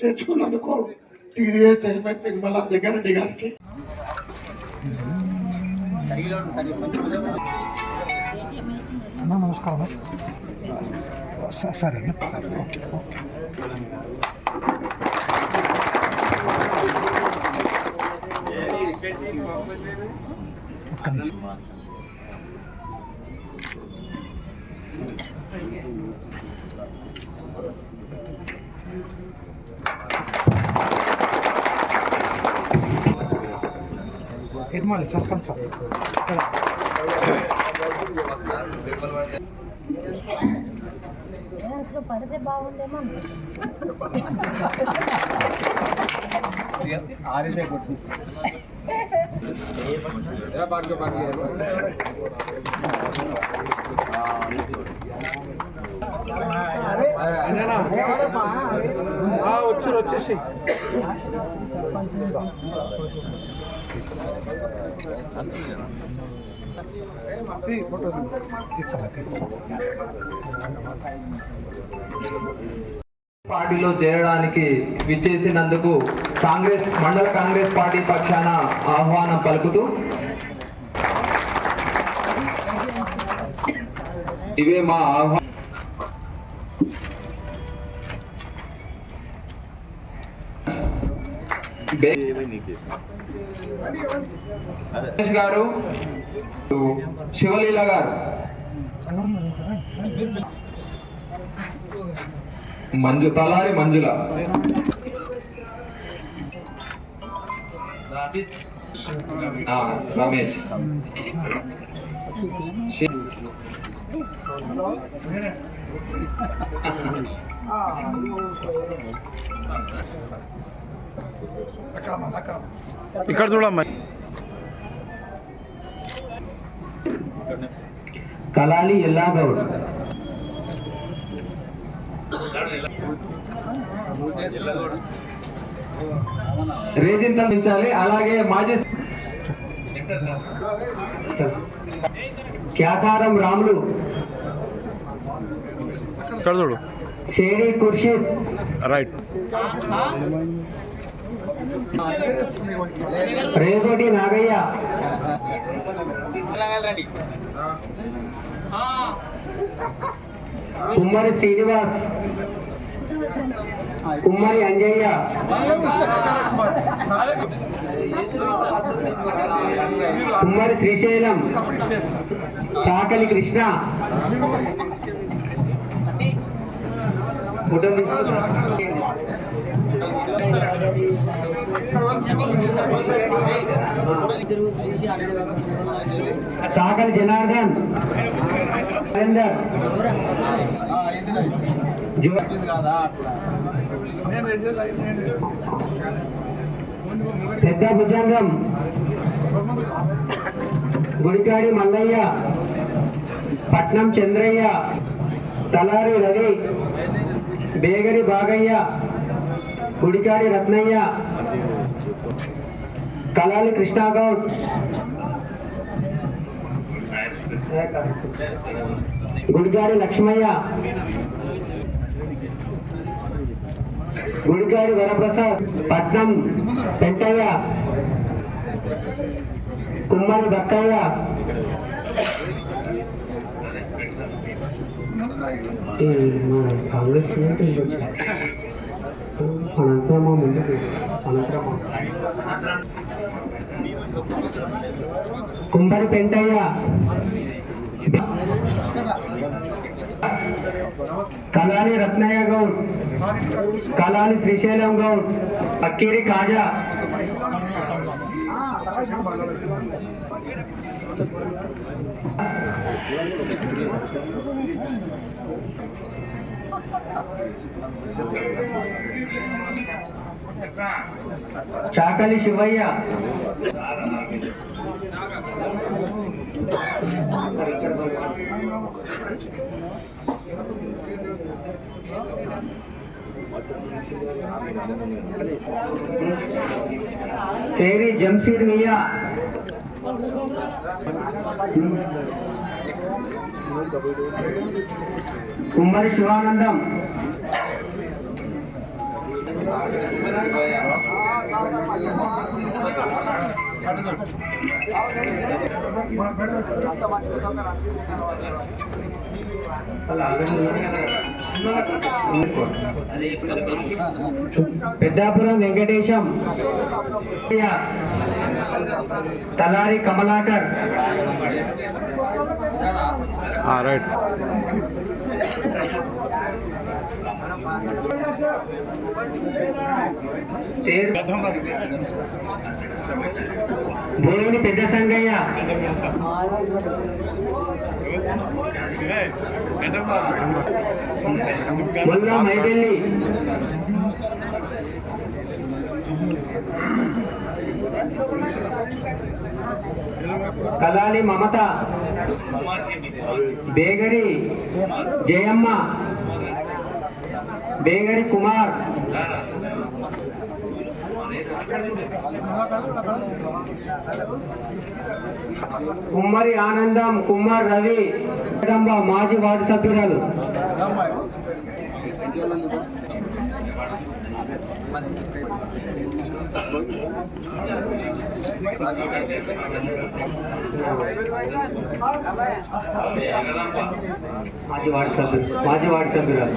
పార్టీలో చేర్చుకున్నందుకు TDA chairman Nirmala Jaggareddy గారికి అన్న నమస్కారం స- సరే అన్న సరే ఓకే ఓకే ఒక్క నిమిషం ఇడ్మాలి సర్పంచ్ సార్ ఇక్కడ ఇప్పుడు పడితే బాగుండేమో ఆరితే కొట్టిస్తా వచ్చారు వచ్చేసి పార్టీలో చేరడానికి విచ్చేసినందుకు కాంగ్రెస్ మండల కాంగ్రెస్ పార్టీ పక్షాన ఆహ్వానం పలుకుతూ ఇవే మా ఆహ్వానం. గారు శివలీల గారు మంజు తలారి మంజుల ఆ, రమేష్ శి- ఇక్కడ చూడమ్మా. కలాలి ఎల్లాగౌడ్. రేజింతలు ఉంచాలి అలాగే మాజీ క్యాసారం రాములు. ఇక్కడ చూడు. షేరి ఖుర్షిద్. రైట్. రేగోటి నాగయ్య. కుమ్మరి శ్రీనివాస్. కుమ్మరి అంజయ్య. కుమ్మరి శ్రీశైలం. చాకలి కృష్ణ. ఫోటో సాగర్ జనార్దన్ పెద్ద భుజంగం. గుడికాడి మల్లయ్య పట్నం చంద్రయ్య తలారి రవి బేగరి బాగయ్య గుడికాడి రత్నయ్య. కలాలి కృష్ణాగౌడ్ గుడికాడి లక్ష్మయ్య. గుడికాడి వరప్రసాద్. పట్నం పెంటయ్య. కుమ్మరి బక్కయ్య. కాంగ్రెస్ అనంతరామ ముందుకు అనంతరామ కుంబరి పెంటయ్య. కలాని రత్నయ్య గౌడ్. కలాని శ్రీశైలం గౌడ్. అక్కిరి కాజా. చాకలి శివయ్య శేరి జంషీర్ మియా కుమ్మరి శివానందం. పెద్దాపురం వెంకటేశం. తలారి కమలాకర్. Ah, రైట్ దేవుని పెద్ద సంగయ్య. మొన్న మైబెల్లి. కలాలి మమత. బేగరి. జయమ్మ. బేగరి కుమార్ కుమ్మరి ఆనందం కుమార్ రవి జగదంబ మాజీ వార్డు సభ్యురాలు మాజీ వార్డు సభ్యులు మాజీ వార్డు సభ్యురాలు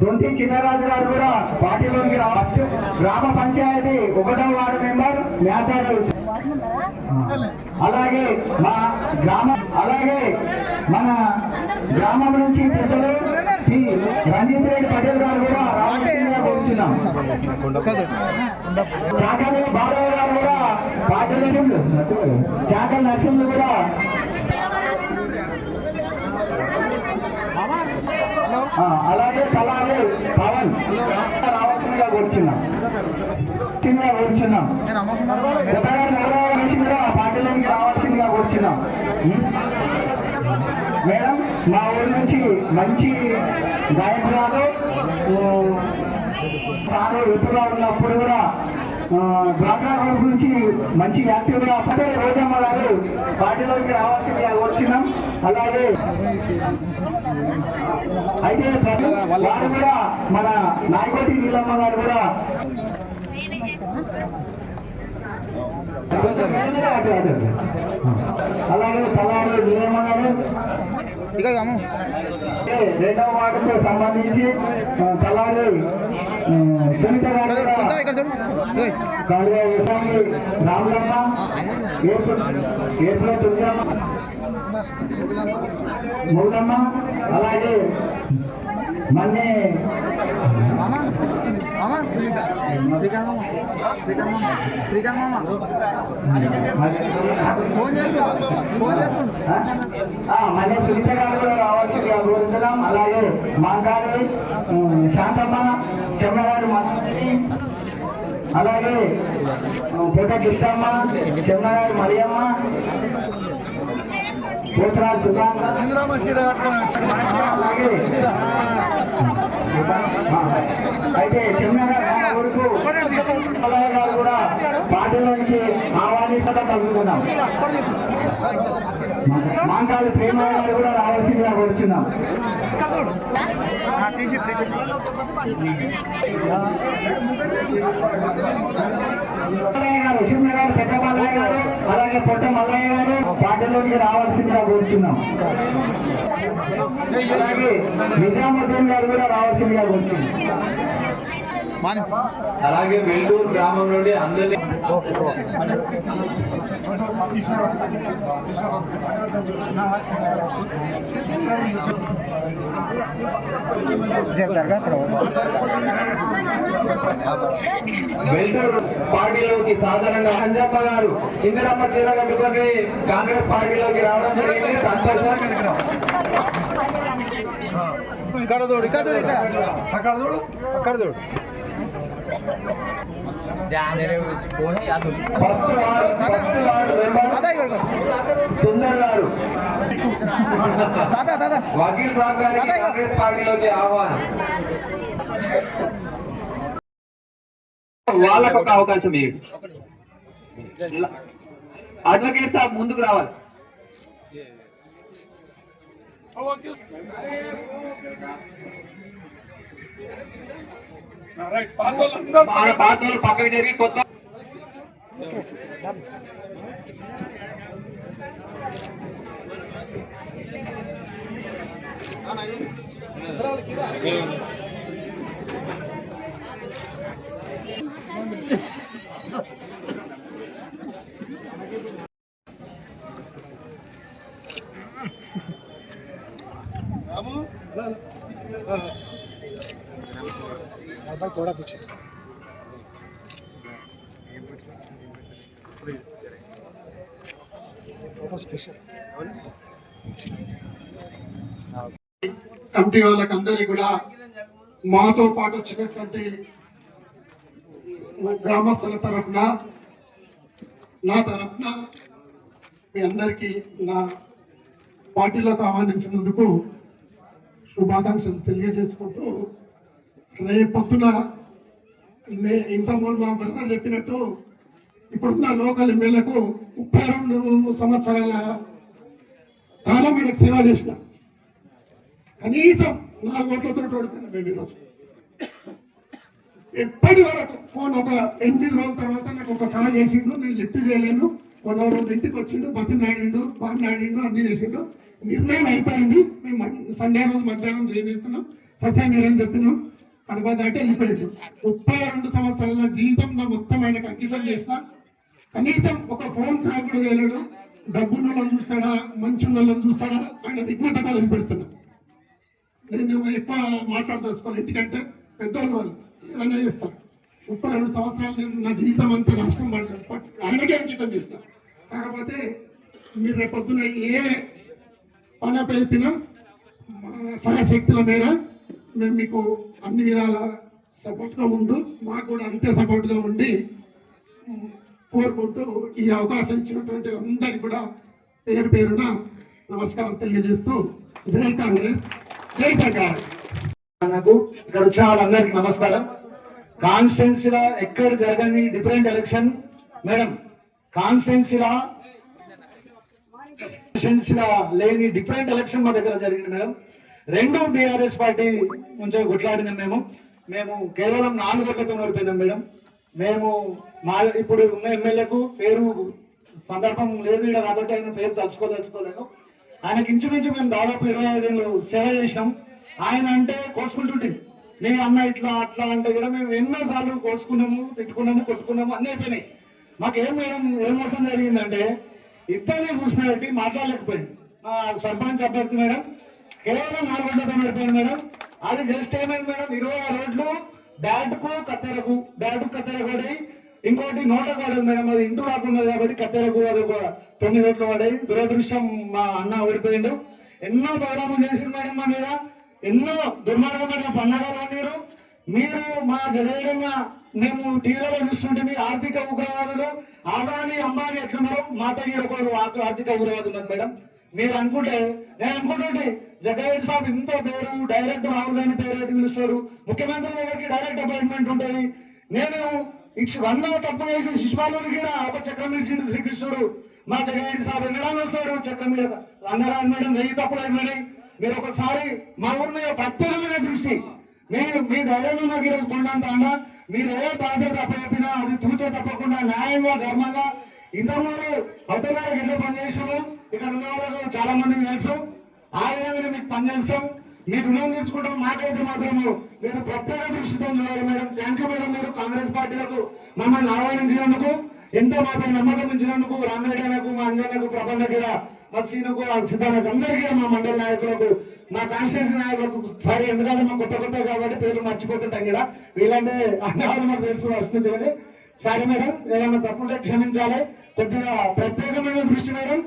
దొంతి చిన్నరాజు గారు కూడా పార్టీలోకి రావచ్చు గ్రామ పంచాయతీ ఒకటో వార్డు మెంబర్ మేతాడు అలాగే మా గ్రామ అలాగే మన గ్రామం నుంచి పెద్దలు శ్రీ రంజిత్ రెడ్డి పటేల్ గారు కూడా రావాల్సిందిగా కోరుతున్నాం చాకలి బాలయ్య గారు కూడా పార్టీ శాఖ నరసింహులు కూడా ఆ, అలాగే అలాగే పవన్. రావాల్సిందిగా కూర్చున్నాం. కూర్చున్నాం. ఆ పార్టీలోకి రావాల్సిందిగా కూర్చున్నాం? మేడం మా ఊరి నుంచి మంచి గాయకురాలు తాను ఎప్పుడుగా ఉన్నప్పుడు కూడా డ్వాక్రా గ్రూప్ నుంచి మంచి యాక్టివ్గా అప్పుడే రోజమ్మ గారు పార్టీలోకి రావాల్సిందిగా కూర్చున్నాం. అలాగే అయితే ప్రతి వారు కూడా మన నాయకోటి నీలమ్మ గారు కూడా అలాగే సలాలు నీలమ్మ గారు రెండవ వార్డుకు సంబంధించి తలాడు సునీత గారు కూడా కాలువ వ్యవసాయి రాములమ్మ మూలమ్మ అలాగే మన్నే. మన్నే సునీత గారు కూడా రావాల్సిందిగా కోరుతున్నాం అలాగే మాంగారి శాంతమ్మ చెమ్మగారు మనసి అలాగే పూట కృష్ణమ్మ చెమ్మగారు మరియమ్మ. పోతరాజు అలాగే. అయితే చిన్నగా వరకు గారు కూడా పార్టీలోంచి ఆహ్వానించడం కలుగుతున్నాం మాంకాలి ప్రేమ గారు కూడా రావాల్సిందిగా కోరుచున్నాం. మల్లయ్య గారు చిన్న గారు పెద్ద గారు అలాగే పొట్ట మల్లయ్య గారు పార్టీలోకి రావాల్సిందిగా కోరుచున్నాం అలాగే నిజాముద్దీన్ గారు కూడా రావాల్సిందిగా కోరుచున్నాం అలాగే వెల్లూరు గ్రామం నుండి అందరినీ వెల్లూరు పార్టీలోకి సాధారణంగా అంజమ్మ గారు చిందరమ్మ చీర కట్టుకొని కాంగ్రెస్ పార్టీలోకి రావడం జరిగింది. సంతోషం. ఇక్కడ చూడు ఇక్కడ. అక్కడ చూడు అక్కడ చూడు. సుందర్ గారు. వకీల్ సాబ్ గారికి కాంగ్రెస్ పార్టీలోకి ఆహ్వానం. వాళ్ళకు ఒక అవకాశం ఇవ్వండి అడ్వకేట్ సాబ్ ముందుకు రావాలి. మన పాత్రలు పక్కకి జరిగి కొత్త కమిటీ వాళ్ళకి అందరికీ కూడా మాతో పాటు వచ్చినటువంటి గ్రామస్తుల తరఫున నా తరఫున మీ అందరికీ నా పార్టీలోకి ఆహ్వానించినందుకు శుభాకాంక్షలు తెలియజేసుకుంటూ రేపొద్దున ఇంతకుముందు మా బ్రదర్ చెప్పినట్టు ఇప్పుడున్న లోకల్ ఎమ్మెల్యేకు ముప్పై రెండు సంవత్సరాల కాలం ఆయనకు సేవ చేసిన. కనీసం నాలుగు ఓట్లతో ఓడిపోయినా మేము ఈరోజు. ఎప్పటి వరకు ఫోన్ ఒక ఎనిమిది రోజుల తర్వాత నాకు ఒక కాల్ చేసిండు నేను లిఫ్ట్ చేయలేను. మొన్న రోజు ఇంటికి వచ్చిండు బతులు ఆడిండు బాగా ఆడిండు అన్ని చేసిండు. నిర్ణయం అయిపోయింది. మేము సండే రోజు మధ్యాహ్నం చేయనిస్తున్నాం సత్య చెప్పినాం. కడప అంటే వెళ్ళిపోయింది ముప్పై రెండు సంవత్సరాల జీవితం నా మొత్తం ఆయనకు అంకితం చేసిన కనీసం ఒక ఫోన్ కాల్ కూడా వెళ్ళడు డబ్బున్న వాళ్ళని చూస్తాడా మంచి వాళ్ళని చూస్తాడా ఆయన విఘ్నత వదిలిపెడుతున్నా నేను ఎక్కువ మాట్లాడదలుచుకోను ఎందుకంటే పెద్దోళ్ళు వాళ్ళు ఏదైనా చేస్తారు. ముప్పై రెండు సంవత్సరాలు నేను నా జీవితం అంతా నష్టం పడ్డాను ఆయనకే అంకితం చేస్తాను కాకపోతే మీరు రేపు ఏ పని చెప్పినా మా సహాశక్తుల మేర మేము మీకు అన్ని విధాల సపోర్ట్గా ఉండు మాకు కూడా అంతే సపోర్ట్గా ఉండి కోరుకుంటూ ఈ అవకాశం ఇచ్చినటువంటి అందరికి కూడా పేరు పేరున నమస్కారం తెలియజేస్తూ జై కాంగ్రెస్ జై సర్కార్. నాకు ఇక్కడ వచ్చిన వాళ్ళందరికీ నమస్కారం. కాన్స్టిట్యున్సీలా ఎక్కడ జరగని డిఫరెంట్ ఎలక్షన్? మేడం కాన్స్టిట్యున్సీలా కాన్స్టిట్యున్సీలో లేని డిఫరెంట్ ఎలక్షన్ మా దగ్గర జరిగింది మేడం. రెండు బీఆర్ఎస్ పార్టీ నుంచి కొట్లాడినాం మేము. మేము కేవలం నాలుగు ఓట్లతో ఓడిపోయినాం మేడం. మేము మా ఇప్పుడు ఉన్న ఎమ్మెల్యేకు పేరు సందర్భం లేదు ఇక్కడ కాబట్టి ఆయన పేరు తలుచుకోదలుచుకోలేదు ఆయనకి ఇంచుమించు మేము దాదాపు ఇరవై ఐదు సేవ చేసినాం. ఆయన అంటే కోసుకుంటుంటే మీ అన్న ఇట్లా అట్లా అంటే కూడా మేము ఎన్నో సార్లు కోసుకున్నాము తిట్టుకున్నాము కొట్టుకున్నాము అన్నీ అయిపోయినాయి. మాకు ఏం మేడం ఏం మోసం జరిగిందంటే ఇద్దరిని కూర్చున్నట్టు మాట్లాడలేకపోయింది మా సర్పంచ్ అభ్యర్థి మేడం కేవలం నాలుగు గంటలతో నడిపోయింది మేడం. అది జస్ట్ ఏమైంది మేడం? ఇరవై ఆరు రోడ్లు బ్యాట్కు కత్తెరకు బ్యాట్ కత్తెర పడి ఇంకోటి నోట పడదు మేడం అది ఇంటూ రాకున్నది కాబట్టి కత్తెరకు అది ఒక తొమ్మిది రోడ్లు పడాయి దురదృష్టం మా అన్న ఓడిపోయిండు. ఎన్నో ప్రోగ్రాములు చేసింది మేడం మా మీద. ఎన్నో దుర్మార్గమైన పండగలు మీరు మీరు మా జడేయంగా మేము టీవీలో చూస్తుంటే మీ ఆర్థిక ఉగ్రవాదులు ఆదాని అంబానీ ఎట్లున్నారు మా దగ్గర ఒక ఆర్థిక ఉగ్రవాదులు మేడం. మీరు అనుకుంటే నేను అనుకుంటుంటే జగ్గారెడ్డి సాబ్ ఇంత పేరు డైరెక్ట్ రాహుల్ గాంధీ పేరు పిలుస్తారు. ముఖ్యమంత్రి దగ్గరికి డైరెక్ట్ అపాయింట్మెంట్ ఉంటుంది? నేను వంద తప్పు చేసిన శిశుపాలుని కూడా ఒక చక్రం ఇచ్చిండు శ్రీకృష్ణుడు. మా జగన్ సాబ్ ఎన్నడానికి వస్తాడు చక్రం మీద. అందరూ మేడం వెయ్యి తప్పులు అయిపోయినాయి. మీరు ఒకసారి మా ఊరి మీద ప్రత్యేకమైన దృష్టి. మీరు మీ ధైర్యంలో నాకు ఈరోజు కొండంత అన్న మీరు ఏ బాధ్యత అప్పచెప్పినా అది తూచే తప్పకుండా న్యాయంగా ధర్మంగా ఇంతకుముందు అవతల వాళ్ళకి పనిచేసాము ఇక్కడ ఉన్న వాళ్ళకు చాలా మందికి తెలుసు. ఆ విధంగా మీకు పనిచేస్తాం మీకు రుణం తీసుకుంటాం మాకైతే మాత్రము. మీరు ప్రత్యేక దృష్టితో చూడాలి మేడం. Thank you madam. మీరు కాంగ్రెస్ పార్టీలకు మమ్మల్ని ఆహ్వానించినందుకు ఎంతో మాపై నమ్మకం ఇచ్చినందుకు రామరెడ్డి మా అంజనకు ప్రబంధ కూడా మా సీనుకు సిద్ధానికి అందరికీ మా మండల నాయకులకు మా కాన్స్టిట్యూన్సీ నాయకులకు సారీ ఎందుకంటే మా కొత్త కొత్త కాబట్టి పేర్లు మర్చిపోతుంటాం కదా. వీళ్ళంటే అన్నవాళ్ళు మాకు తెలుసు ఫస్ట్ నుంచి కానీ. సారీ మేడం ఏదైనా తప్పుంటే క్షమించాలి. కొద్దిగా ప్రత్యేకమైన దృష్టి మేడం.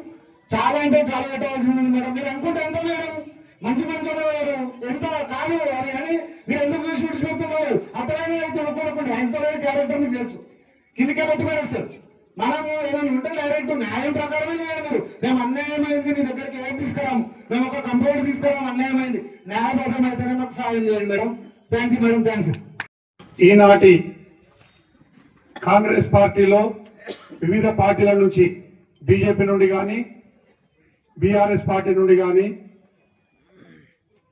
చాలా అంటే చాలా పెట్టవలసింది మేడం. మీరు అనుకుంటే ఎంత మేడం. మంచి మంచి ఎంత కాదు అది కానీ మీరు ఎందుకు చూసి విడిచిపెడుతున్నారు? అతనే తొడుకోకుండా ఎంతలో క్యారెక్టర్ మీకు తెలుసు. కిందికి వెళ్ళి పడేస్తారు మనము ఏదైనా ఉంటే డైరెక్ట్ న్యాయం ప్రకారమే చేయండి మీరు. మేము అన్యాయమైంది మీ దగ్గరికి ఏం తీసుకురాము? మేము ఒక కంప్లైంట్ తీసుకురాము అన్యాయమైంది. న్యాయబద్ధం అయితేనే మాకు సాయం చేయండి madam. Thank you madam thank you ఈనాటి కాంగ్రెస్ పార్టీలో వివిధ పార్టీల నుంచి బీజేపీ నుండి కానీ బీఆర్ఎస్ పార్టీ నుండి కానీ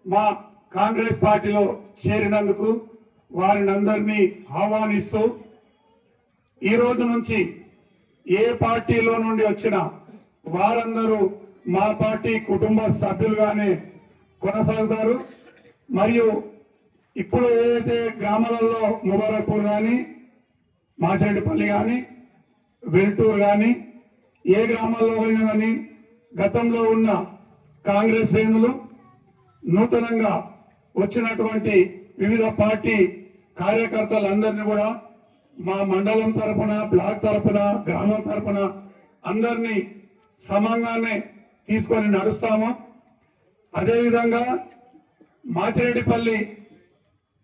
మా కాంగ్రెస్ పార్టీలో చేరినందుకు వారిని అందరినీ ఆహ్వానిస్తూ ఈ రోజు నుంచి ఏ పార్టీలో నుండి వచ్చినా వారందరూ మా పార్టీ కుటుంబ సభ్యులుగానే కొనసాగుతారు. మరియు ఇప్పుడు ఏదైతే గ్రామాలలో ముబారక్పూర్ కానీ మాచేటిపల్లి కానీ వెల్టూరు కానీ ఏ గ్రామాల్లో అయినా కానీ గతంలో ఉన్న కాంగ్రెస్ శ్రేణులు నూతనంగా వచ్చినటువంటి వివిధ పార్టీ కార్యకర్తలందరినీ కూడా మా మండలం తరపున బ్లాక్ తరపున గ్రామం తరపున అందరినీ సమంగానే తీసుకొని నడుస్తాము. అదేవిధంగా మాచిరెడ్డిపల్లి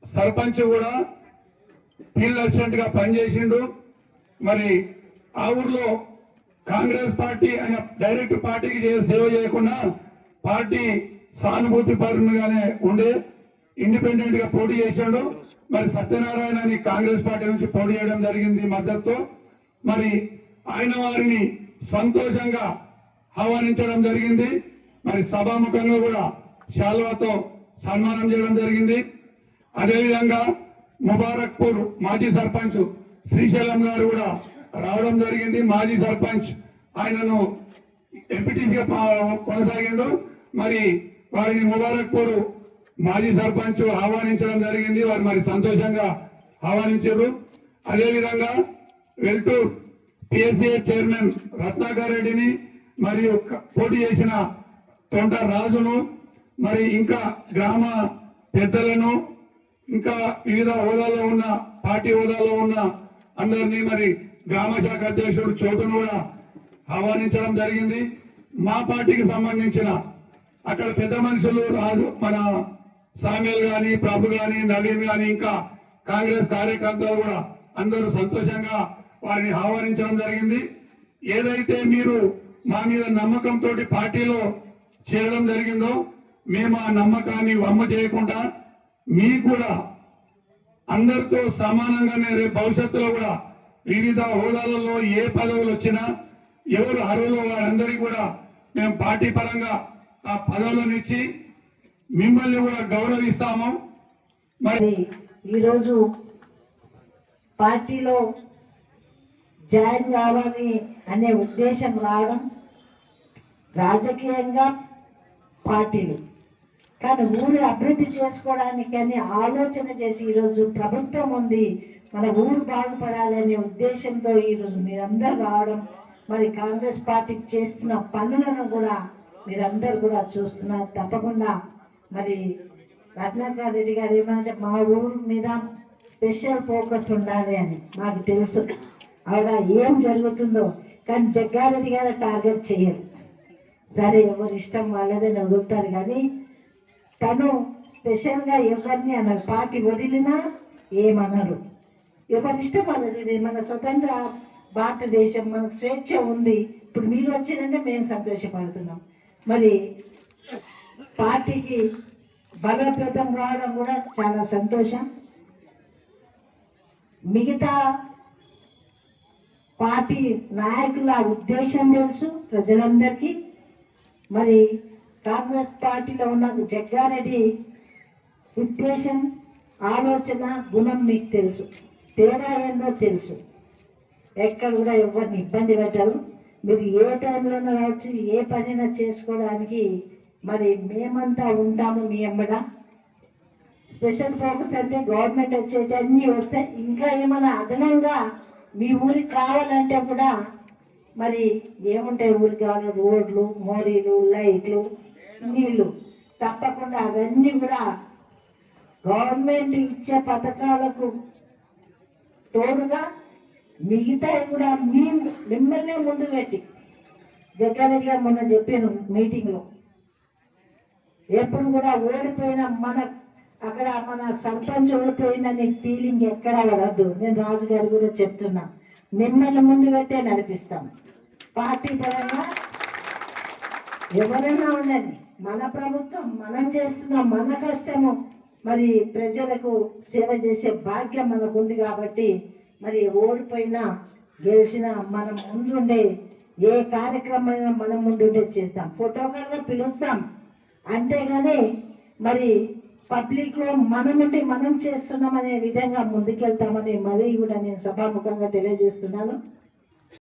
సర్పంచ్ కూడా ఫీల్డ్ అసిస్టెంట్గా పనిచేసిండు. మరి ఆ ఊర్లో కాంగ్రెస్ పార్టీ ఆయన డైరెక్ట్ పార్టీకి సేవ చేయకుండా పార్టీ సానుభూతి పరునిగానే ఉండే ఇండిపెండెంట్గా పోటీ చేశాడు మరి సత్యనారాయణ అని కాంగ్రెస్ పార్టీ నుంచి పోటీ చేయడం జరిగింది మద్దతుతో. మరి ఆయన వారిని సంతోషంగా ఆహ్వానించడం జరిగింది. మరి సభాముఖంగా కూడా శాల్వాతో సన్మానం చేయడం జరిగింది. అదేవిధంగా ముబారక్పూర్ మాజీ సర్పంచ్ శ్రీశైలం గారు కూడా రావడం జరిగింది. మాజీ సర్పంచ్ ఆయనను ఎంపీటీసీగా కొనసాగిండు. మరి వారిని ముబారక్పూర్ మాజీ సర్పంచ్ ఆహ్వానించడం జరిగింది. వారు మరి సంతోషంగా ఆహ్వానించారు. అదేవిధంగా వెల్టూర్ పిఎస్సిఏ చైర్మన్ రత్నాకర్ రెడ్డిని మరియు పోటీ చేసిన తొంట రాజును మరి ఇంకా గ్రామ పెద్దలను ఇంకా వివిధ హోదాలో ఉన్న పార్టీ హోదాలో ఉన్న అందరినీ మరి గ్రామ శాఖ అధ్యక్షుడు చోటును కూడా ఆహ్వానించడం జరిగింది. మా పార్టీకి సంబంధించిన అక్కడ పెద్ద మనుషులు రాజు మన సామ్యుల్ కానీ ప్రభు కానీ నవీన్ కానీ ఇంకా కాంగ్రెస్ కార్యకర్తలు కూడా అందరూ సంతోషంగా వారిని ఆహ్వానించడం జరిగింది. ఏదైతే మీరు మా మీద నమ్మకంతో పార్టీలో చేరడం జరిగిందో మేము ఆ నమ్మకాన్ని వమ్మ చేయకుండా మీ కూడా అందరితో సమానంగానే రేపు భవిష్యత్తులో కూడా వివిధ హోదాలలో ఏ పదవులు వచ్చినా ఎవరు అర్హులు వారందరికీ కూడా మేము పార్టీ పరంగా ఆ పదవులనిచ్చి మిమ్మల్ని కూడా గౌరవిస్తాము. మరి మరి ఈరోజు పార్టీలో జాయిన్ కావాలి అనే ఉద్దేశం రావడం రాజకీయంగా పార్టీలు కానీ ఊరు అభివృద్ధి చేసుకోవడానికి అని ఆలోచన చేసి ఈరోజు ప్రభుత్వం ఉంది. మన ఊరు బాగుపడాలనే ఉద్దేశంతో ఈరోజు మీరందరూ రావడం మరి కాంగ్రెస్ పార్టీకి చేస్తున్న పనులను కూడా మీరందరూ కూడా చూస్తున్నారు. తప్పకుండా మరి రత్నాకర్ రెడ్డి గారు ఏమంటే మా ఊరు మీద స్పెషల్ ఫోకస్ ఉండాలి అని మాకు తెలుసు. ఆవిడ ఏం జరుగుతుందో. కానీ జగ్గారెడ్డి గారు టార్గెట్ చేయరు. సరే ఎవరు ఇష్టం వాళ్ళదని వదులుతారు కానీ తను స్పెషల్గా ఎవరిని అన్నారు పార్టీ వదిలినా ఏమనరు. ఎవరి ఇష్టం వాళ్ళది ఇది. మన స్వతంత్ర భారతదేశం మనకు స్వేచ్ఛ ఉంది. ఇప్పుడు మీరు వచ్చిందంటే మేము సంతోషపడుతున్నాం. మరి పార్టీకి బలోపేతం కావడం కూడా చాలా సంతోషం. మిగతా పార్టీ నాయకుల ఉద్దేశం తెలుసు ప్రజలందరికీ. మరి కాంగ్రెస్ పార్టీలో ఉన్న జగ్గారెడ్డి ఉద్దేశం ఆలోచన గుణం మీకు తెలుసు. తేడా ఏందో తెలుసు. ఎక్కడ కూడా ఎవరిని ఇబ్బంది పెట్టరు. మీరు ఏ టైంలోనూ రావచ్చు ఏ పనైనా చేసుకోవడానికి మరి మేమంతా ఉంటాము మీ అమ్మడ. స్పెషల్ ఫోకస్ అంటే గవర్నమెంట్ వచ్చేటన్నీ వస్తాయి. ఇంకా ఏమైనా అదనంగా మీ ఊరికి కావాలంటే కూడా మరి ఏముంటాయి ఊరికి కావాలి రోడ్లు మోరీలు లైట్లు నీళ్ళు. తప్పకుండా అవన్నీ కూడా గవర్నమెంట్ ఇచ్చే పథకాలకు తోడుగా మిగతా కూడా మీ మిమ్మల్నే ముందు పెట్టి. జగ్గారెడ్డి గారు మొన్న చెప్పాను మీటింగ్లో. ఎప్పుడు కూడా ఓడిపోయిన మన అక్కడ మన సర్పంచ్ ఓడిపోయిందనే ఫీలింగ్ ఎక్కడా వరద్దు నేను రాజుగారు కూడా చెప్తున్నా. మిమ్మల్ని ముందు పెట్టే నడిపిస్తాం. పార్టీ పరంగా ఎవరైనా ఉండండి. మన ప్రభుత్వం మనం చేస్తున్న మన కష్టము. మరి ప్రజలకు సేవ చేసే భాగ్యం మనకు ఉంది కాబట్టి మరి ఓడిపోయినా గెలిచినా మనం ముందుండే ఏ కార్యక్రమం మనం ముందుండే చేస్తాం. ఫోటోకాల్గా పిలుస్తాం. అంతేగాని మరి పబ్లిక్లో మనముండి మనం చేస్తున్నామనే విధంగా ముందుకెళ్తామని మరీ కూడా నేను సభాముఖంగా తెలియజేస్తున్నాను.